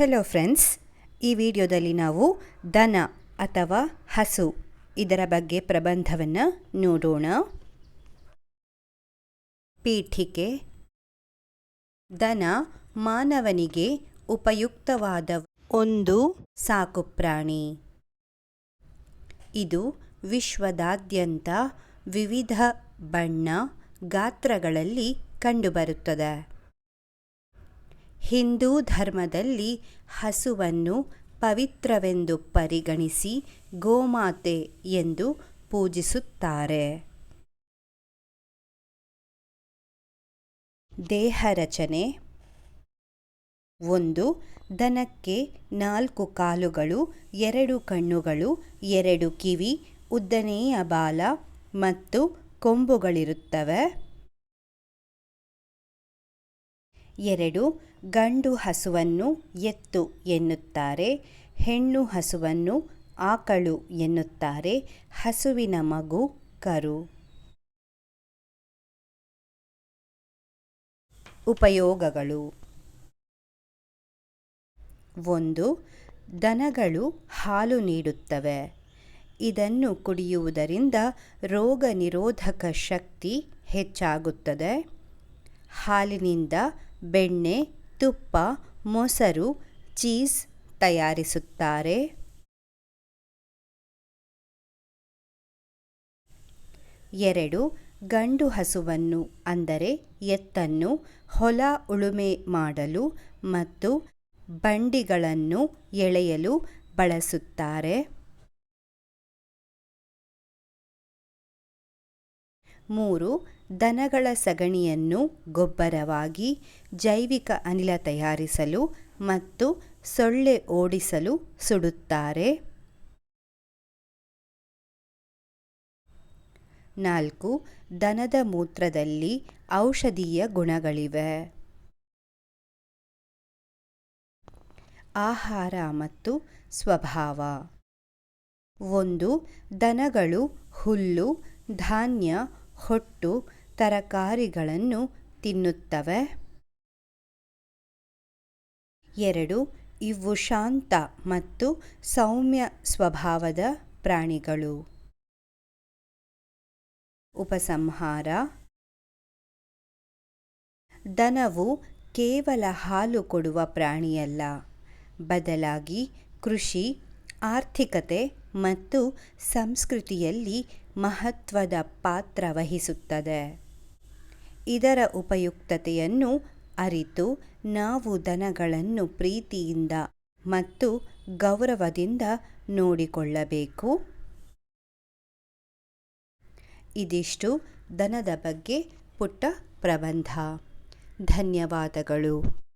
Hello friends ಈ ವಿಡಿಯೋದಲ್ಲಿ ನಾವು ದನ ಅಥವಾ ಹಸು ಇದರ ಬಗ್ಗೆ ಪ್ರಬಂಧವನ್ನು ನೋಡೋಣ. ಪೀಠಿಕೆ. ದನ ಮಾನವನಿಗೆ ಉಪಯುಕ್ತವಾದ ಒಂದು ಸಾಕುಪ್ರಾಣಿ ಇದು ವಿಶ್ವದಾದ್ಯಂತ ವಿವಿಧ ಬಣ್ಣ ಗಾತ್ರಗಳಲ್ಲಿ ಕಂಡುಬರುತ್ತದೆ. ಹಿಂದೂ ಧರ್ಮದಲ್ಲಿ ಹಸುವನ್ನು ಪವಿತ್ರವೆಂದು ಪರಿಗಣಿಸಿ ಗೋಮಾತೆ ಎಂದು ಪೂಜಿಸುತ್ತಾರೆ. ದೇಹ ರಚನೆ. ಒಂದು, ದನಕ್ಕೆ ನಾಲ್ಕು ಕಾಲುಗಳು, ಎರಡು ಕಣ್ಣುಗಳು, ಎರಡು ಕಿವಿ, ಉದ್ದನೆಯ ಬಾಲ ಮತ್ತು ಕೊಂಬುಗಳಿರುತ್ತವೆ. ಎರಡು ಗಂಡು ಹಸುವನ್ನು ಎತ್ತು ಎನ್ನುತ್ತಾರೆ, ಹೆಣ್ಣು ಹಸುವನ್ನು ಆಕಳು ಎನ್ನುತ್ತಾರೆ, ಹಸುವಿನ ಮಗು ಕರು. ಉಪಯೋಗಗಳು. ಒಂದು, ದನಗಳು ಹಾಲು ನೀಡುತ್ತವೆ. ಇದನ್ನು ಕುಡಿಯುವುದರಿಂದ ರೋಗ ನಿರೋಧಕ ಶಕ್ತಿ ಹೆಚ್ಚಾಗುತ್ತದೆ. ಹಾಲಿನಿಂದ ಬೆಣ್ಣೆ, ತುಪ್ಪ, ಮೊಸರು, ಚೀಸ್ ತಯಾರಿಸುತ್ತಾರೆ. ಎರಡು, ಗಂಡು ಹಸುವನ್ನು, ಅಂದರೆ ಎತ್ತನ್ನು, ಹೊಲ ಉಳುಮೆ ಮಾಡಲು ಮತ್ತು ಬಂಡಿಗಳನ್ನು ಎಳೆಯಲು ಬಳಸುತ್ತಾರೆ. ಮೂರು ದನಗಳ ಸಗಣಿಯನ್ನು ಗೊಬ್ಬರವಾಗಿ ಜೈವಿಕ ಅನಿಲ ತಯಾರಿಸಲು ಮತ್ತು ಸೊಳ್ಳೆ ಓಡಿಸಲು ಸುಡುತ್ತಾರೆ. ನಾಲ್ಕು ದನದ ಮೂತ್ರದಲ್ಲಿ ಔಷಧೀಯ ಗುಣಗಳಿವೆ. ಆಹಾರ ಮತ್ತು ಸ್ವಭಾವ. ಒಂದು ದನಗಳು ಹುಲ್ಲು, ಧಾನ್ಯ ಹೊಟ್ಟು ತರಕಾರಿಗಳನ್ನು ತಿನ್ನುತ್ತವೆ. ಎರಡು, ಇವು ಶಾಂತ ಮತ್ತು ಸೌಮ್ಯ ಸ್ವಭಾವದ ಪ್ರಾಣಿಗಳು. ಉಪಸಂಹಾರ. ದನವು ಕೇವಲ ಹಾಲು ಕೊಡುವ ಪ್ರಾಣಿಯಲ್ಲ. ಬದಲಾಗಿ ಕೃಷಿ, ಆರ್ಥಿಕತೆ ಮತ್ತು ಸಂಸ್ಕೃತಿಯಲ್ಲಿ ಮಹತ್ವದ ಪಾತ್ರ ವಹಿಸುತ್ತದೆ. ಇದರ ಉಪಯುಕ್ತತೆಯನ್ನು ಅರಿತು ನಾವು ದನಗಳನ್ನು ಪ್ರೀತಿಯಿಂದ ಮತ್ತು ಗೌರವದಿಂದ ನೋಡಿಕೊಳ್ಳಬೇಕು. ಇದಿಷ್ಟು ದನದ ಬಗ್ಗೆ ಪುಟ್ಟ ಪ್ರಬಂಧ. ಧನ್ಯವಾದಗಳು.